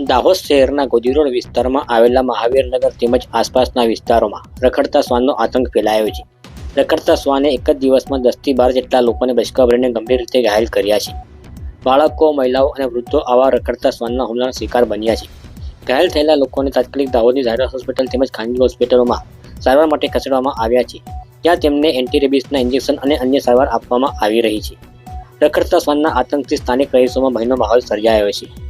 દાહોદ શહેરના ગોદીરોડ વિસ્તારમાં આવેલા મહાવીરનગર તેમજ આસપાસના વિસ્તારોમાં રખડતા શ્વાનનો આતંક ફેલાયો છે. રખડતા શ્વાને એક જ દિવસમાં દસથી બાર જેટલા લોકોને બચકાભરીને ગંભીર રીતે ઘાયલ કર્યા છે. બાળકો, મહિલાઓ અને વૃદ્ધો આવા રખડતા શ્વાનના હુમલાનો શિકાર બન્યા છે. ઘાયલ થયેલા લોકોને તાત્કાલિક દાહોદની ઝાયડસ હોસ્પિટલ તેમજ ખાનગી હોસ્પિટલોમાં સારવાર માટે ખસેડવામાં આવ્યા છે. જ્યાં તેમને એન્ટીરેબિસના ઇન્જેક્શન અને અન્ય સારવાર આપવામાં આવી રહી છે. રખડતા શ્વાનના આતંકથી સ્થાનિક રહીશોમાં ભયનો માહોલ સર્જાયો છે.